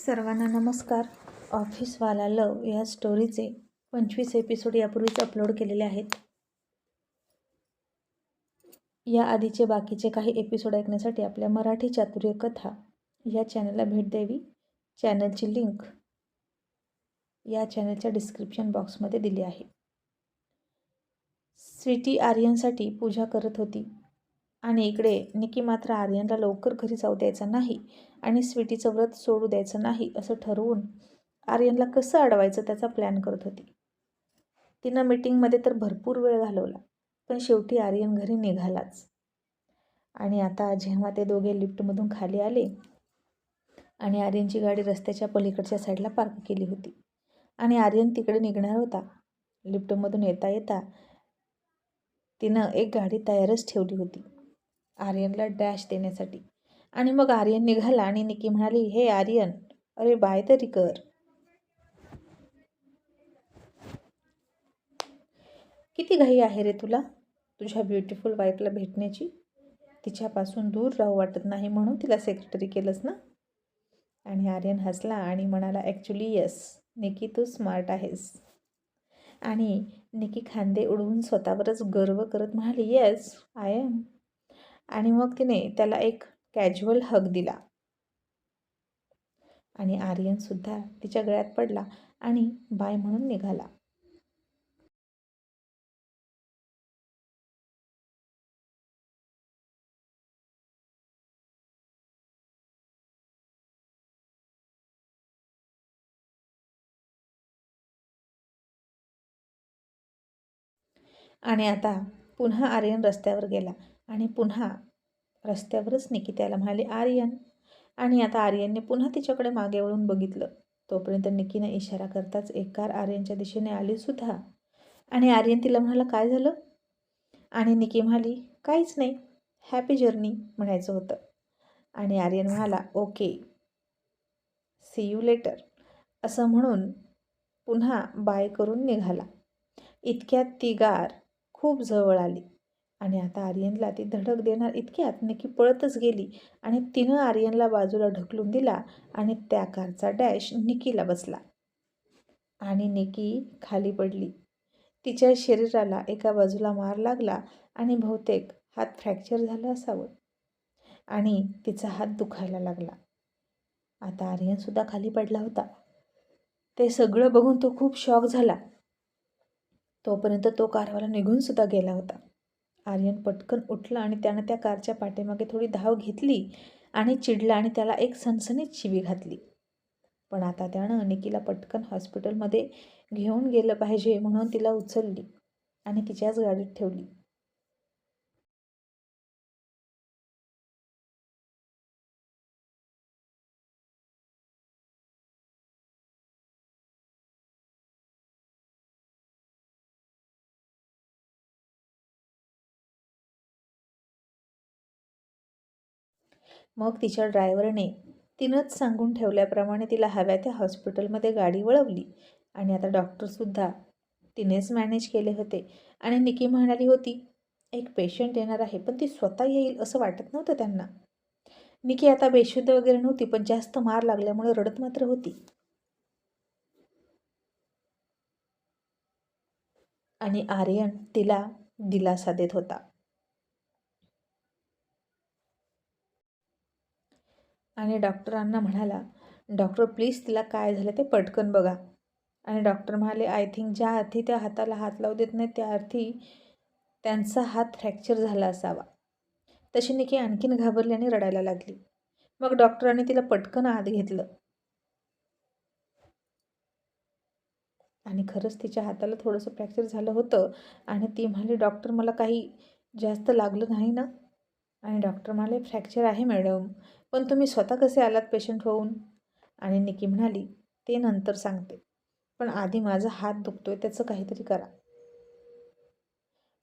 सर्वांना नमस्कार. ऑफिसवाला लव या स्टोरीचे पंचवीस एपिसोड यापूर्वीच अपलोड केलेले आहेत. या आधीचे बाकीचे काही एपिसोड ऐकण्यासाठी आपल्या मराठी चातुर्य कथा या चॅनलला भेट द्यावी. चॅनलची लिंक या चॅनलच्या डिस्क्रिप्शन बॉक्समध्ये दिली आहे. स्वीटी आर्यनसाठी पूजा करत होती. आणि इकडे निकी मात्र आर्यनला लवकर घरी जाऊ द्यायचा नाही आणि स्वीटीचं व्रत सोडू द्यायचं नाही असं ठरवून आर्यनला कसं अडवायचं त्याचा प्लॅन करत होती. तिनं मीटिंगमध्ये तर भरपूर वेळ घालवला पण शेवटी आर्यन घरी निघालाच. आणि आता जेव्हा ते दोघे लिफ्टमधून खाली आले आणि आर्यनची गाडी रस्त्याच्या पलीकडच्या साईडला पार्क केली होती आणि आर्यन तिकडे निघणार होता लिफ्टमधून येता येता तिनं एक गाडी तयारच ठेवली होती. आर्यनला डॅश देण्यासाठी. आणि मग आर्यन निघाला आणि निकी म्हणाली हे आर्यन अरे बाय तरी कर. किती घाई आहे रे तुला तुझ्या ब्युटिफुल वाईफला भेटण्याची? तिच्यापासून दूर राहू वाटत नाही म्हणून तिला सेक्रेटरी केलंस ना? आणि आर्यन हसला आणि म्हणाला ॲक्च्युली यस निकी तू स्मार्ट आहेस. आणि निकी खांदे उडवून स्वतःवरच गर्व करत म्हणाली येस आय एम आणि मग तिने त्याला एक कॅज्युअल हग दिला. आणि आर्यनसुद्धा तिच्या गळ्यात पडला आणि बाय म्हणून निघाला. आणि आता पुन्हा आर्यन रस्त्यावर गेला. आणि पुन्हा रस्त्यावरच निकी त्याला म्हणाली आर्यन. आणि आता आर्यनने पुन्हा तिच्याकडे मागे वळून बघितलं. तोपर्यंत निकीनं इशारा करताच एक कार आर्यनच्या दिशेने आली सुद्धा. आणि आर्यन तिला म्हणाला काय झालं? आणि निकी म्हणाली काहीच नाही हॅपी जर्नी म्हणायचं होतं. आणि आर्यन म्हणाला ओके सी यू लेटर असं म्हणून पुन्हा बाय करून निघाला. इतक्यात ती गार खूप जवळ आली. आणि आता आर्यनला ती धडक देणार इतक्यात निकी पळतच गेली. आणि तिनं आर्यनला बाजूला ढकलून दिला आणि त्या कारचा डॅश निकीला बसला. आणि निकी खाली पडली. तिच्या शरीराला एका बाजूला मार लागला आणि बहुतेक हात फ्रॅक्चर झाला असावं. आणि तिचा हात दुखायला लागला. आता आर्यनसुद्धा खाली पडला होता. ते सगळं बघून तो खूप शॉक झाला. तोपर्यंत तो कारवाला निघूनसुद्धा गेला होता. आर्यन पटकन उठला आणि त्यानं त्या कारच्या पाठीमागे थोडी धाव घेतली आणि चिडला आणि त्याला एक सनसनीत शिवी घातली. पण आता त्यानं निकीला पटकन हॉस्पिटलमध्ये घेऊन गेलं पाहिजे म्हणून तिला उचलली आणि तिच्याच गाडीत ठेवली. मग तिच्या ड्रायव्हरने तिनंच सांगून ठेवल्याप्रमाणे तिला हव्या त्या हॉस्पिटलमध्ये गाडी वळवली. आणि आता डॉक्टरसुद्धा तिनेच मॅनेज केले होते. आणि निकी म्हणाली होती एक पेशंट येणार आहे पण ती स्वतः येईल असं वाटत नव्हतं त्यांना निकी आता बेशुद्ध वगैरे नव्हती पण जास्त मार लागल्यामुळे रडत मात्र होती. आणि आर्यन तिला दिलासा देत होता. आणि डॉक्टरांना म्हणाला डॉक्टर प्लीज तिला काय झालं ते पटकन बघा. आणि डॉक्टर म्हणाले आय थिंक ज्या अर्थी त्या हाताला हात लावू देत नाही त्या अर्थी त्यांचा हात फ्रॅक्चर झाला असावा. तशी निकी आणखीन घाबरली आणि रडायला लागली. मग डॉक्टरांनी तिला पटकन आत घेतलं. आणि खरंच तिच्या हाताला थोडंसं फ्रॅक्चर झालं होतं आणि ती म्हणाली डॉक्टर मला काही जास्त लागलं नाही ना? आणि डॉक्टर म्हणाले फ्रॅक्चर आहे मॅडम. पण तुम्ही स्वतः कसे आलात पेशंट होऊन? आणि निकी म्हणाली ते नंतर सांगते. पण आधी माझा हात दुखतोय त्याचं काहीतरी करा.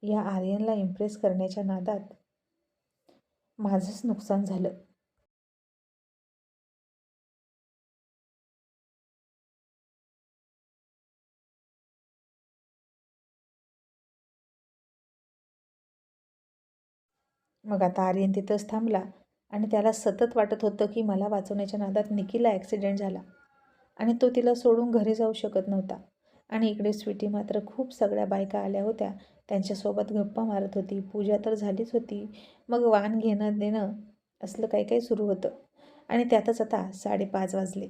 या आर्यनला इम्प्रेस करण्याच्या नादात माझंच नुकसान झालं. मग आता आर्यन तिथंच थांबला. आणि त्याला सतत वाटत होतं की मला वाचवण्याच्या नादात निकीला ॲक्सिडेंट झाला. आणि तो तिला सोडून घरी जाऊ शकत नव्हता. आणि इकडे स्वीटी मात्र खूप सगळ्या बायका आल्या होत्या. त्यांच्यासोबत गप्पा मारत होती. पूजा तर झालीच होती. मग वाण घेणं देणं असलं काही काही सुरू होतं. आणि त्यातच आता साडेपाच वाजले.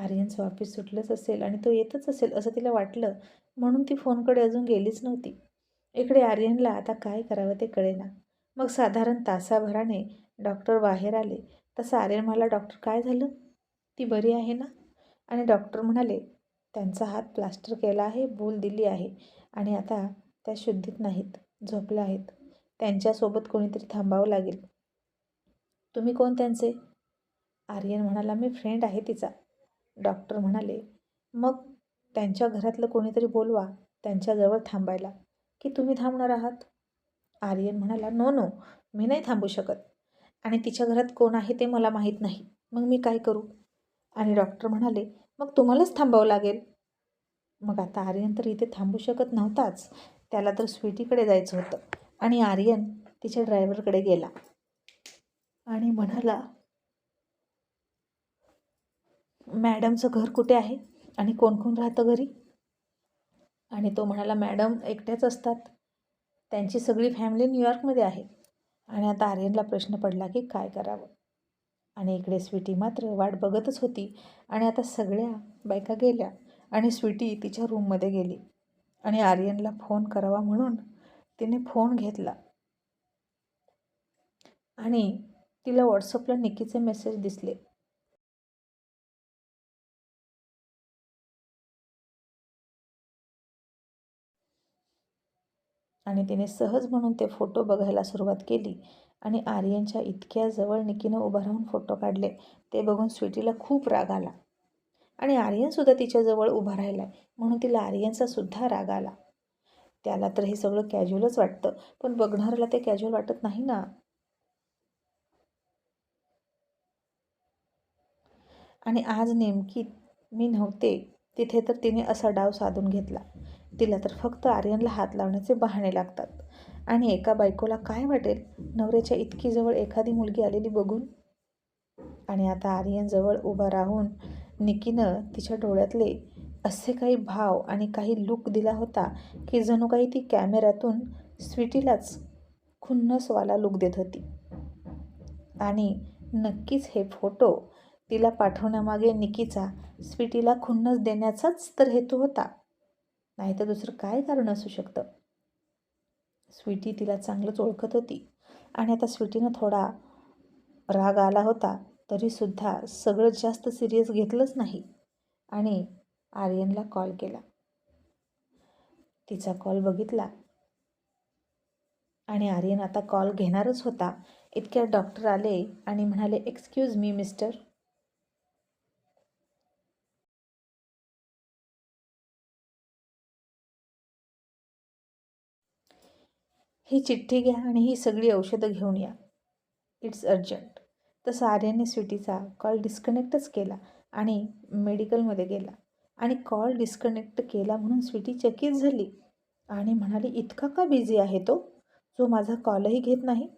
आर्यनचं ऑफिस सुटलंच असेल आणि तो येतच असेल असं तिला वाटलं म्हणून ती फोनकडे अजून गेलीच नव्हती. इकडे आर्यनला आता काय करावं ते कळेना. मग साधारण तासाभराने डॉक्टर बाहेर आले. तसं आर्यन म्हणाला डॉक्टर काय झालं? ती बरी आहे ना? आणि डॉक्टर म्हणाले त्यांचा हात प्लास्टर केला आहे भूल दिली आहे आणि आता त्या शुद्धीत नाहीत झोपल्या आहेत. त्यांच्यासोबत कोणीतरी थांबावं लागेल. तुम्ही कोण त्यांचे? आर्यन म्हणाला मी फ्रेंड आहे तिचा. डॉक्टर म्हणाले मग त्यांच्या घरातलं कोणीतरी बोलवा त्यांच्याजवळ थांबायला. की तुम्ही थांबणार आहात? आर्यन म्हणाला नो नो मी नाही थांबू शकत. आणि तिच्या घरात कोण आहे ते मला माहीत नाही. मग मी काय करू? आणि डॉक्टर म्हणाले मग तुम्हालाच थांबावं लागेल. मग आता आर्यन तर इथे थांबू शकत नव्हताच. त्याला तर स्वीटीकडे जायचं होतं. आणि आर्यन तिच्या ड्रायव्हरकडे गेला. आणि म्हणाला मॅडमचं घर कुठे आहे आणि कोण कोण राहतं घरी? आणि तो म्हणाला मॅडम एकट्याच असतात. त्यांची सगळी फॅमिली न्यूयॉर्कमध्ये आहे. आणि आता आर्यनला प्रश्न पडला की काय करावं? आणि इकडे स्वीटी मात्र वाट बघतच होती. आणि आता सगळ्या बायका गेल्या आणि स्वीटी तिच्या रूममध्ये गेली. आणि आर्यनला फोन करावा म्हणून तिने फोन घेतला. आणि तिला व्हॉट्सअपला निकीचे मेसेज दिसले. आणि तिने सहज म्हणून ते फोटो बघायला सुरुवात केली आणि आर्यनच्या इतक्या जवळ निकीनं उभं राहून फोटो काढले ते बघून स्वीटीला खूप राग आला. आणि आर्यनसुद्धा तिच्याजवळ उभा राहिला म्हणून तिला आर्यनचा सुद्धा राग आला. त्याला तर हे सगळं कॅज्युअलच वाटतं पण बघणाऱ्याला ते कॅज्युअल वाटत नाही ना. आणि आज नेमकी मी नव्हते तिथे तर तिने असा डाव साधून घेतला. तिला तर फक्त आर्यनला हात लावण्याचे बहाणे लागतात. आणि एका बायकोला काय वाटेल? नवऱ्याच्या इतकी जवळ एखादी मुलगी आलेली बघून? आणि आता आर्यनजवळ उभा राहून निकीनं तिच्या डोळ्यातले असे काही भाव आणि काही लुक दिला होता की जणू काही ती कॅमेऱ्यातून स्वीटीलाच खुन्नसवाला लुक देत होती. आणि नक्कीच हे फोटो तिला पाठवण्यामागे निकीचा स्वीटीला खुन्नस देण्याचाच तर हेतू होता. नाहीतर दुसरं काय कारण असू शकतं? स्वीटी तिला चांगलंच ओळखत होती. आणि आता स्वीटीनं थोडा राग आला होता तरीसुद्धा सगळं जास्त सिरियस घेतलंच नाही. आणि आर्यनला कॉल केला. तिचा कॉल बघितला. आणि आर्यन आता कॉल घेणारच होता. इतक्या डॉक्टर आले आणि म्हणाले एक्सक्यूज मी मिस्टर. ही चिठ्ठी घ्या आणि ही सगळी औषधं घेऊन या. It's urgent. तसं आर्याने स्वीटीचा कॉल डिस्कनेक्टच केला आणि मेडिकलमध्ये गेला. आणि कॉल डिस्कनेक्ट केला म्हणून स्वीटी चकित झाली. आणि म्हणाली इतका का बिझी आहे तो? जो माझा कॉलही घेत नाही.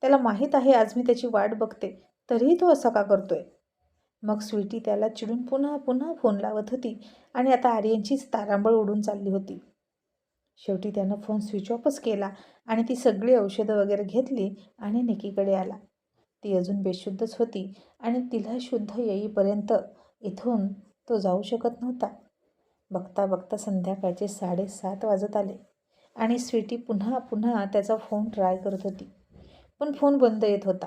त्याला माहीत आहे आज मी त्याची वाट बघते. तरीही तो असा का करतोय? मग स्वीटी त्याला चिडून पुन्हा पुन्हा फोन लावत होती आणि आता आर्यनचीच तारांबळ उडून चालली होती. शेवटी त्यानं फोन स्विच ऑफच केला आणि ती सगळी औषधं वगैरे घेतली आणि निकीकडे आला. ती अजून बेशुद्धच होती आणि तिला शुद्ध येईपर्यंत इथून तो जाऊ शकत नव्हता. बघता बघता संध्याकाळचे साडेसात वाजत आले आणि स्वीटी पुन्हा पुन्हा त्याचा फोन ट्राय करत होती. पण फोन बंद येत होता.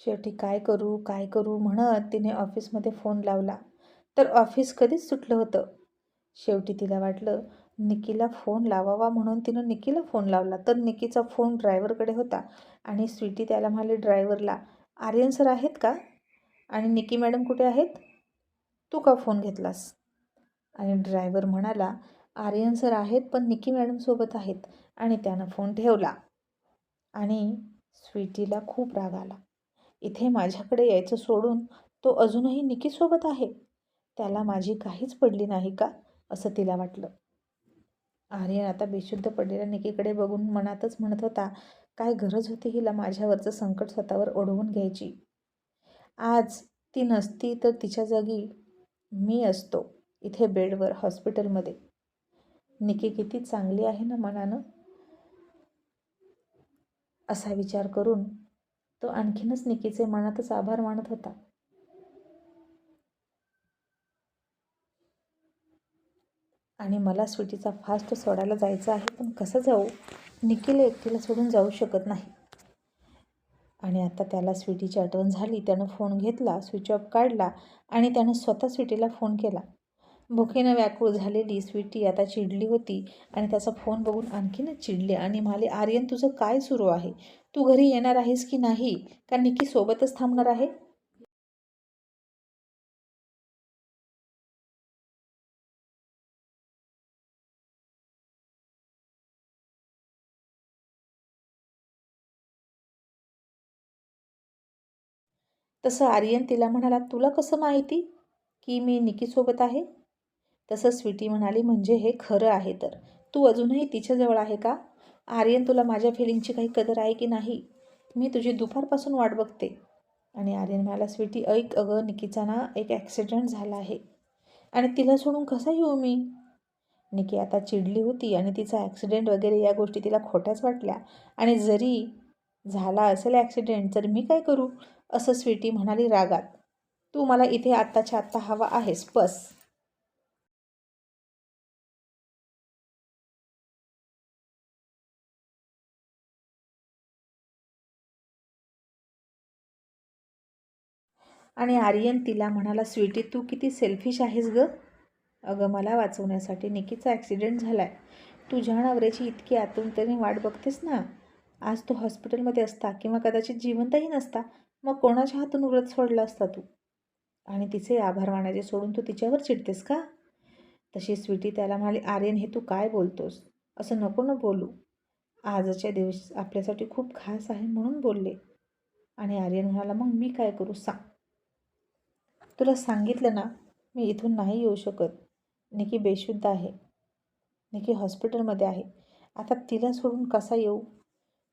शेवटी काय करू काय करू म्हणत तिने ऑफिसमध्ये फोन लावला. तर ऑफिस कधीच सुटलं होतं. शेवटी तिला वाटलं निकीला फोन लावावा म्हणून तिनं निकीला फोन लावला. तर निकीचा फोन ड्रायव्हरकडे होता आणि स्वीटी त्याला म्हणाली ड्रायव्हरला आर्यन सर आहेत का? आणि निकी मॅडम कुठे आहेत? तू का फोन घेतलास? आणि ड्रायव्हर म्हणाला आर्यन सर आहेत पण निकी मॅडमसोबत आहेत. आणि त्यानं फोन ठेवला. आणि स्वीटीला खूप राग आला. इथे माझ्याकडे यायचं सोडून तो अजूनही निकीसोबत आहे. त्याला माझी काहीच पडली नाही का? असं तिला वाटलं. आर्यन आता बेशुद्ध पडलेल्या निकीकडे बघून मनातच म्हणत होता काय गरज होती हिला माझ्यावरचं संकट स्वतःवर ओढवून घ्यायची? आज ती नसती तर तिच्या जागी मी असतो इथे बेडवर हॉस्पिटलमध्ये. निकी किती चांगली आहे ना मनानं? असा विचार करून तो आणखीनच निकीचे मनातच आभार मानत होता. आणि मला स्वीटीचा फास्ट सोडायला जायचं आहे पण कसं जाऊ? निकीला एकटीला सोडून जाऊ शकत नाही. आणि आता त्याला स्वीटीची आठवण झाली त्यानं फोन घेतला स्विच ऑफ काढला आणि त्यानं स्वतः स्वीटीला फोन केला. भुकेनं व्याकुळ झालेली स्वीटी आता चिडली होती आणि त्याचा फोन बघून आणखीनच चिडले. आणि म्हणाले आर्यन तुझं काय सुरू आहे? तू घरी येणार आहेस की नाही? का निकी सोबतच थांबणार आहे? तसं आर्यन तिला म्हणाला तुला कसं माहिती की मी निकीसोबत आहे? तसं स्वीटी म्हणाली म्हणजे हे खरं आहे तर. तू अजूनही तिच्याजवळ आहे का? आर्यन तुला माझ्या फिलिंगची काही कदर आहे की नाही? मी तुझी दुपारपासून वाट बघते. आणि आर्यन म्हणाला स्वीटी ऐक अगं निकीचा ना एक ॲक्सिडेंट झाला आहे. आणि तिला सोडून कसा येऊ मी? निकी आता चिडली होती आणि तिचा ॲक्सिडेंट वगैरे या गोष्टी तिला खोट्याच वाटल्या. आणि जरी झाला असेल ॲक्सिडेंट तर मी काय करू? असं स्वीटी म्हणाली रागात. तू मला इथे आत्ताच्या आत्ता हवा आहेस बस. आणि आर्यन तिला म्हणाला स्वीटी तू किती सेल्फिश आहेस ग? अगं मला वाचवण्यासाठी निकीचा ॲक्सिडेंट झाला आहे तुझ्या नवऱ्याची इतकी आतुरतेने वाट बघतेस ना? आज तो हॉस्पिटलमध्ये असता किंवा कदाचित जिवंतही नसता मग कोणाच्या हातून व्रत सोडला असता तू? आणि तिचे आभार मानायचे सोडून तू तिच्यावर चिडतेस का? तशी स्वीटी त्याला म्हणाली आर्यन हे तू काय बोलतोस? असं नको न बोलू. आजच्या दिवस आपल्यासाठी खूप खास आहे म्हणून बोलले. आणि आर्यन म्हणाला मग मी काय करू? सांग. तुला सांगितलं ना मी इथून नाही येऊ शकत. निकी बेशुद्ध आहे. निकी हॉस्पिटलमध्ये आहे. आता तिला सोडून कसा येऊ?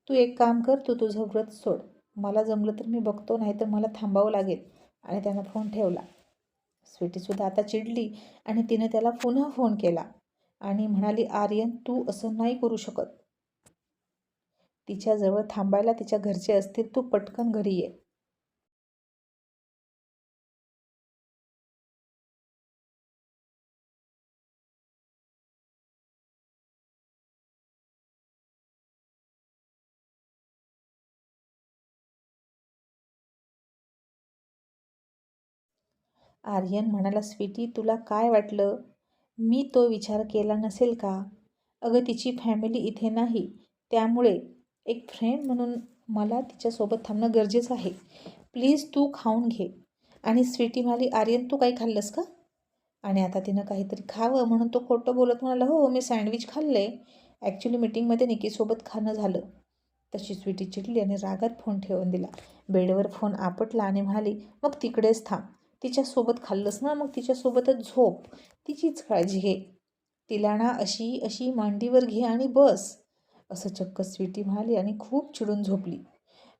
तू एक काम कर तू तुझं व्रत सोड. मला जमलं तर मी बघतो नाही तर मला थांबावं लागेल. आणि त्यानं फोन ठेवला. स्वीटीसुद्धा आता चिडली आणि तिने त्याला पुन्हा फोन केला. आणि म्हणाली आर्यन तू असं नाही करू शकत. तिच्याजवळ थांबायला तिच्या घरचे असतील तू पटकन घरी ये. आर्यन म्हणाला स्वीटी तुला काय वाटलं? मी तो विचार केला नसेल का? अगं तिची फॅमिली इथे नाही. त्यामुळे एक फ्रेंड म्हणून मला तिच्यासोबत थांबणं गरजेचं आहे. प्लीज तू खाऊन घे. आणि स्वीटी म्हणाली आर्यन तू काही खाल्लंस का? आणि आता तिनं काहीतरी खावं म्हणून तो खोटं बोलत म्हणाला हो मी सँडविच खाल्ले. ॲक्च्युली मिटिंगमध्ये निकीसोबत खाणं झालं. तशी स्वीटी चिडली आणि रागात फोन ठेवून दिला. बेडवर फोन आपटला आणि म्हणाली मग तिकडेच थांब. तिच्यासोबत खाल्लंस ना मग तिच्यासोबतच झोप. तिचीच काळजी घे. तिला ना अशी अशी मांडीवर घे आणि बस. असं चक्क स्वीटी म्हणाली आणि खूप चिडून झोपली.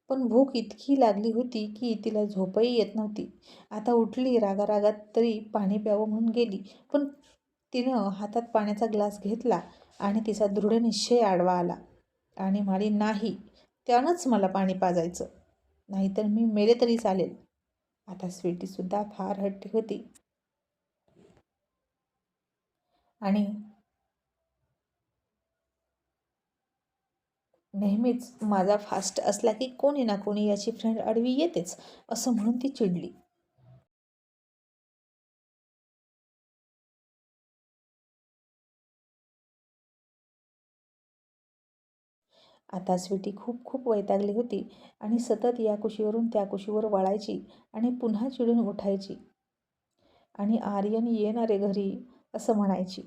पण भूक इतकी लागली होती की तिला झोपही येत नव्हती. आता उठली रागारागात तरी पाणी प्यावं म्हणून गेली. पण तिनं हातात पाण्याचा ग्लास घेतला आणि तिचा दृढ निश्चय आडवा आला. आणि म्हणाली नाही त्यानंच मला पाणी पाजायचं. नाहीतर मी मेले तरी चालेल. आता स्वीटीसुद्धा फार हट्टी होती. आणि नेहमीच माझा फास्ट असला की कोणी ना कोणी याची फ्रेंड अडवी येतेच असं म्हणून ती चिडली. आता स्वीटी खूप खूप वैतागली होती आणि सतत या कुशीवरून त्या कुशीवर वळायची आणि पुन्हा चिडून उठायची. आणि आर्यन येणारे घरी असं म्हणायची.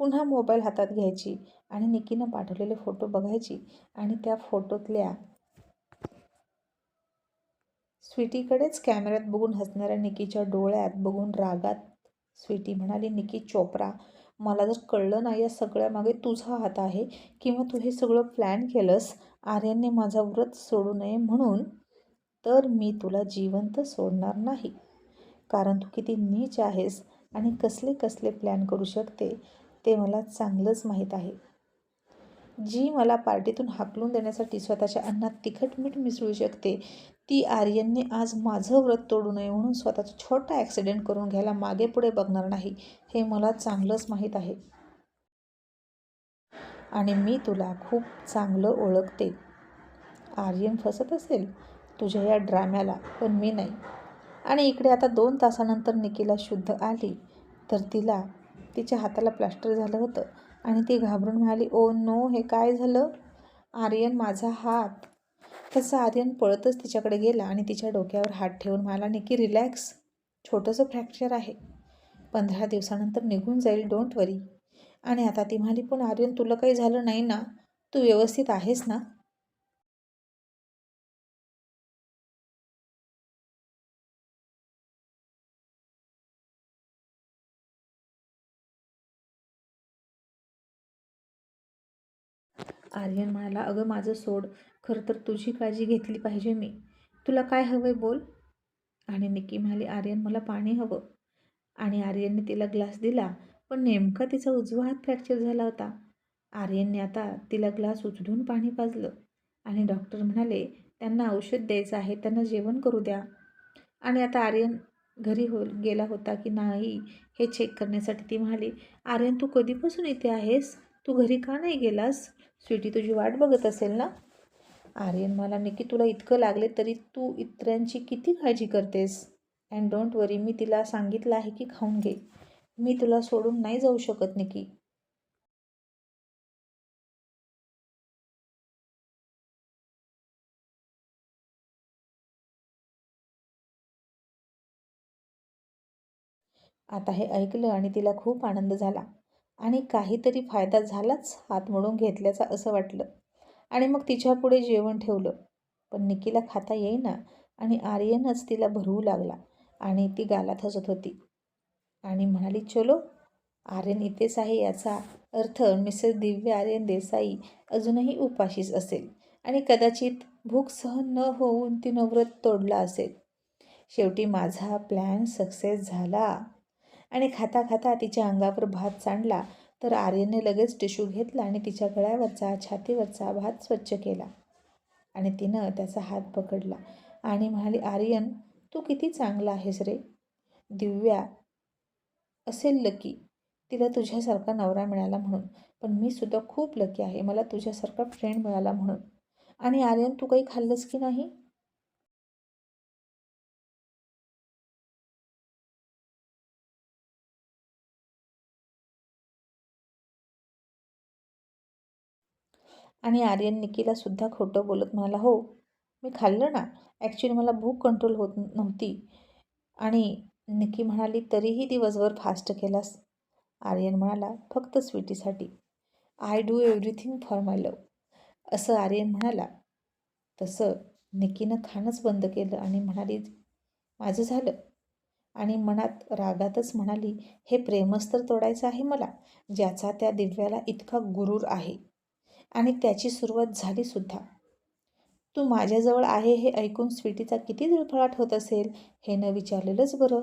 पुन्हा मोबाईल हातात घ्यायची आणि निकीनं पाठवलेले फोटो बघायची आणि त्या फोटोतल्या स्वीटीकडेच कॅमेऱ्यात बघून हसणाऱ्या निकीच्या डोळ्यात बघून रागात स्वीटी म्हणाली निकी चोप्रा मला जर कळलं ना या सगळ्यामागे तुझा हात आहे किंवा तू हे सगळं प्लॅन केलंस आर्यनने माझा व्रत सोडू नये म्हणून तर मी तुला जिवंत सोडणार नाही. कारण तू किती नीच आहेस आणि कसले कसले प्लॅन करू शकते ते मला चांगलंच माहीत आहे. जी मला पार्टीतून हाकलून देण्यासाठी स्वतःच्या अन्नात तिखट मीठ मिसळू शकते ती आर्यनने आज माझं व्रत तोडू नये म्हणून स्वतःचा छोटा ॲक्सिडेंट करून घ्यायला मागे पुढे बघणार नाही हे मला चांगलंच माहीत आहे. आणि मी तुला खूप चांगलं ओळखते. आर्यन फसत असेल तुझ्या या ड्राम्याला पण मी नाही. आणि इकडे आता दोन तासानंतर निकीला शुद्ध आली तर तिला तिच्या हाताला प्लास्टर झालं होतं. आणि ती घाबरून म्हणाली ओ नो हे काय झालं? आर्यन माझा हात तसं आर्यन पळतच तिच्याकडे गेला आणि तिच्या डोक्यावर हात ठेवून म्हणाला की रिलॅक्स. छोटंसं फ्रॅक्चर आहे. पंधरा दिवसानंतर निघून जाईल डोंट वरी. आणि आता ती म्हणाली पण आर्यन तुला काही झालं नाही ना? तू व्यवस्थित आहेस ना? आर्यन म्हणाला अगं माझं सोड. खरं तर तुझी काळजी घेतली पाहिजे मी. तुला काय हवं आहे बोल. आणि निक्की म्हणाली आर्यन मला पाणी हवं. आणि आर्यनने तिला ग्लास दिला पण नेमका तिचा उजवा हात फ्रॅक्चर झाला होता. आर्यनने आता तिला ग्लास उचलून पाणी पाजलं. आणि डॉक्टर म्हणाले त्यांना औषध द्यायचं आहे त्यांना जेवण करू द्या. आणि आता आर्यन घरी हो गेला होता की नाही हे चेक करण्यासाठी ती म्हणाली आर्यन तू कधीपासून इथे आहेस? तू घरी का नाही गेलास? स्वीटी तुझी वाट बघत असेल ना? आर्यन मला निकी तुला इतकं लागले तरी तू इतरांची किती काळजी करतेस? अँड डोंट वरी मी तिला सांगितलं आहे की खाऊन घे. मी तुला सोडून नाही जाऊ शकत निकी. आता हे ऐकलं आणि तिला खूप आनंद झाला. आणि काहीतरी फायदा झालाच हात मोडून घेतल्याचा असं वाटलं. आणि मग तिच्यापुढे जेवण ठेवलं. पण निकीला खाता येईना आणि आर्यनच तिला भरवू लागला आणि ती गालात हसत होती. आणि म्हणाली चलो आर्यन इथेच आहे याचा अर्थ मिसेस दिव्य आर्यन देसाई अजूनही उपाशीच असेल आणि कदाचित भूक सहन न होऊन तिनं व्रत तोडला असेल. शेवटी माझा प्लॅन सक्सेस झाला. आणि खाता खाता तिच्या अंगावर भात सांडला तर आर्यनने लगेच टिश्यू घेतला आणि तिच्या गळ्यावरचा छातीवरचा भात स्वच्छ केला. आणि तिनं त्याचा हात पकडला आणि म्हणाली आर्यन तू किती चांगला आहेस रे. दिव्या असेल लकी. तिला तुझ्यासारखा नवरा मिळाला म्हणून. पण मी सुद्धा खूप लकी आहे. मला तुझ्यासारखा फ्रेंड मिळाला म्हणून. आणि आर्यन तू काही खाल्लंस की नाही? आणि आर्यन निकीला सुद्धा खोटं बोलत म्हणाला हो मी खाल्लं ना ॲक्च्युली मला भूक कंट्रोल होत नव्हती. आणि निकी म्हणाली तरीही दिवसभर फास्ट केलास. आर्यन म्हणाला फक्त स्वीटीसाठी I do everything for my love असं आर्यन म्हणाला. तसं निकीनं खाणंच बंद केलं आणि म्हणाली माझं झालं. आणि मनात रागातच म्हणाली हे प्रेमस्तर तोडायचं आहे मला ज्याचा त्या दिव्याला इतका गुरूर आहे. आणि त्याची सुरुवात झाली सुद्धा. तू माझ्याजवळ आहे हे ऐकून स्वीटीचा किती धडफडाट होत असेल हे न विचारलेलंच बरं.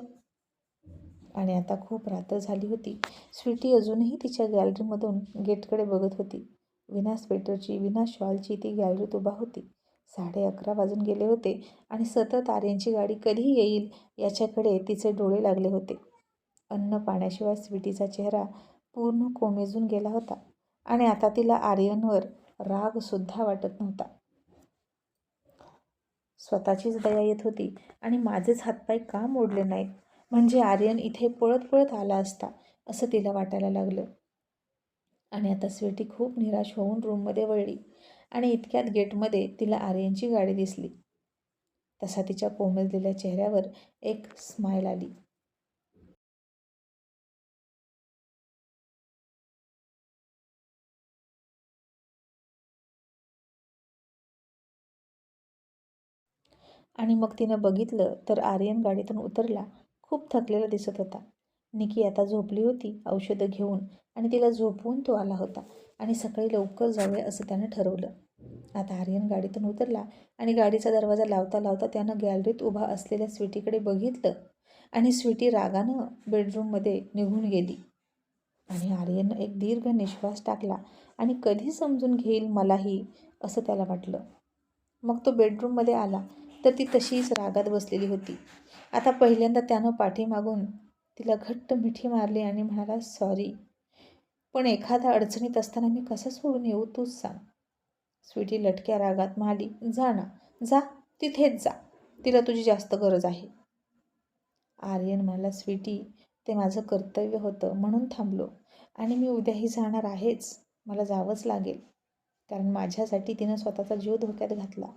आणि आता खूप रात्र झाली होती. स्वीटी अजूनही तिच्या गॅलरीमधून गेटकडे बघत होती. विना स्वेटरची विना शॉलची ती गॅलरीत उभा होती. साडे अकरा वाजून गेले होते आणि सतत आर्यांची गाडी कधी येईल याच्याकडे तिचे डोळे लागले होते. अन्न पाण्याशिवाय स्वीटीचा चेहरा पूर्ण कोमेजून गेला होता. आणि आता तिला आर्यनवर रागसुद्धा वाटत नव्हता. स्वतःचीच दया येत होती आणि माझेच हातपाय का मोडले नाहीत? म्हणजे आर्यन इथे पळत पळत आला असता असं तिला वाटायला लागलं. आणि आता स्वीटी खूप निराश होऊन रूममध्ये वळली आणि इतक्यात गेटमध्ये तिला आर्यनची गाडी दिसली. तसा तिच्या कोमेजलेल्या चेहऱ्यावर एक स्माईल आली. आणि मग तिनं बघितलं तर आर्यन गाडीतून उतरला. खूप थकलेला दिसत होता. निकी आता झोपली होती औषधं घेऊन आणि तिला झोपवून तो आला होता आणि सकाळी लवकर जाऊया असं त्यानं ठरवलं. आता आर्यन गाडीतून उतरला आणि गाडीचा दरवाजा लावता लावता त्यानं गॅलरीत उभा असलेल्या स्वीटीकडे बघितलं आणि स्वीटी रागानं बेडरूममध्ये निघून गेली. आणि आर्यननं एक दीर्घ निश्वास टाकला आणि कधी समजून घेईल मलाही असं त्याला वाटलं. मग तो बेडरूममध्ये आला तर ती तशीच रागात बसलेली होती. आता पहिल्यांदा त्यानं पाठीमागून तिला घट्ट मिठी मारली आणि म्हणाला सॉरी पण एखाद्या अडचणीत असताना मी कसं सोडून येऊ तूच सांग. स्वीटी लटक्या रागात म्हणाली जा ना जा तिथेच जा तिला तुझी जास्त गरज आहे. आर्यन म्हणाला स्वीटी ते माझं कर्तव्य होतं म्हणून थांबलो आणि मी उद्याही जाणार आहेच मला जावंच लागेल. कारण माझ्यासाठी तिनं स्वतःचा जीव धोक्यात घातला.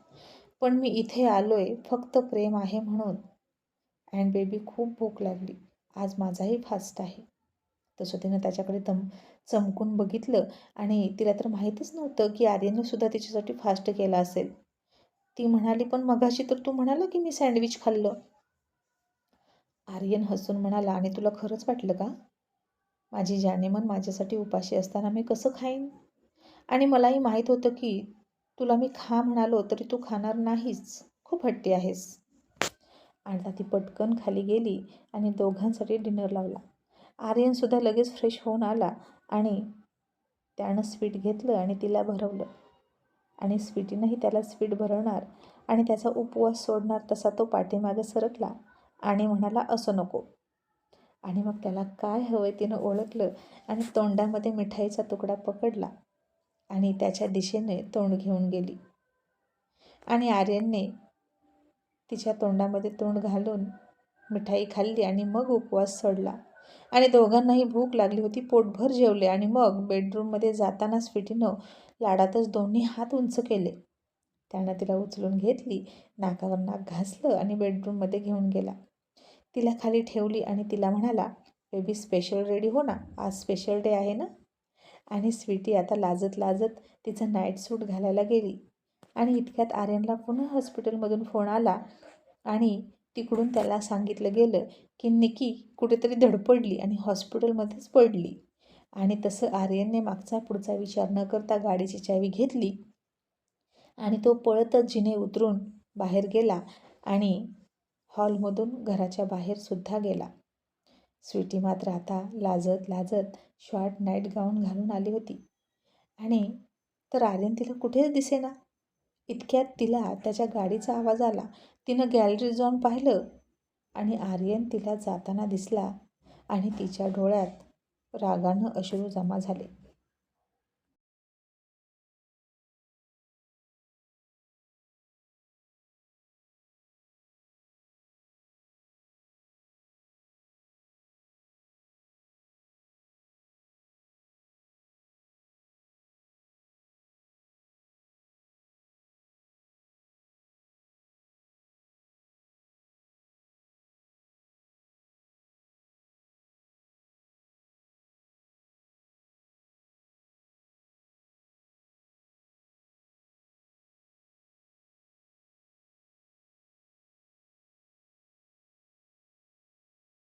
पण मी इथे आलो आहे फक्त प्रेम आहे म्हणून. अँड बेबी खूप भूक लागली. आज माझाही फास्ट आहे. तसं तिनं त्याच्याकडे तम चमकून बघितलं आणि तिला तर माहीतच नव्हतं की आर्यनने सुद्धा तिच्यासाठी फास्ट केलं असेल. ती म्हणाली पण मगाशी तर तू म्हणाला की मी सँडविच खाल्लं. आर्यन हसून म्हणाला आणि तुला खरंच वाटलं का? माझी जानेमन माझ्यासाठी उपाशी असताना मी कसं खाईन? आणि मलाही माहीत होतं की तुला मी खा म्हणालो तरी तू खाणार नाहीस. खूप हट्टी आहेस. आणि ती पटकन खाली गेली आणि दोघांसाठी डिनर लावला. आर्यनसुद्धा लगेच फ्रेश होऊन आला आणि त्यानं स्वीट घेतलं आणि तिला भरवलं. आणि स्वीटीनंही त्याला स्वीट भरवणार आणि त्याचा उपवास सोडणार तसा तो पाठीमागे सरकला आणि म्हणाला असं नको. आणि मग त्याला काय हवंय तिनं ओळखलं आणि तोंडामध्ये मिठाईचा तुकडा पकडला. आणि त्याच्या दिशेने तोंड घेऊन गेली. आणि आर्यनने तिच्या तोंडामध्ये तोंड घालून मिठाई खाल्ली आणि मग उपवास सोडला. आणि दोघांनाही भूक लागली होती पोटभर जेवले आणि मग बेडरूममध्ये जाताना स्वीटीनं लाडातच दोन्ही हात उंच केले. त्यानं तिला उचलून घेतली नाकावर नाक घासलं आणि बेडरूममध्ये घेऊन गेला. तिला खाली ठेवली आणि तिला म्हणाला बेबी स्पेशल रेडी हो ना? आज स्पेशल डे आहे ना? आणि स्वीटी आता लाजत लाजत तिचं नाईट सूट घालायला गेली. आणि इतक्यात आर्यनला पुन्हा हॉस्पिटलमधून फोन आला आणि तिकडून त्याला सांगितलं गेलं की निकी कुठेतरी धडपडली आणि हॉस्पिटलमध्येच पडली. आणि तसं आर्यनने मागचा पुढचा विचार न करता गाडीची चावी घेतली आणि तो पळतच जिने उतरून बाहेर गेला आणि हॉलमधून घराच्या बाहेरसुद्धा गेला. स्वीटी मात्र आता लाजत लाजत शॉर्ट नाईट गाऊन घालून आली होती. आणि तर आर्यन तिला कुठेच दिसेना. इतक्यात तिला त्याच्या गाडीचा आवाज आला. तिनं गॅलरीत जाऊन पाहिलं आणि आर्यन तिला जाताना दिसला आणि तिच्या डोळ्यात रागानं अश्रू जमा झाले.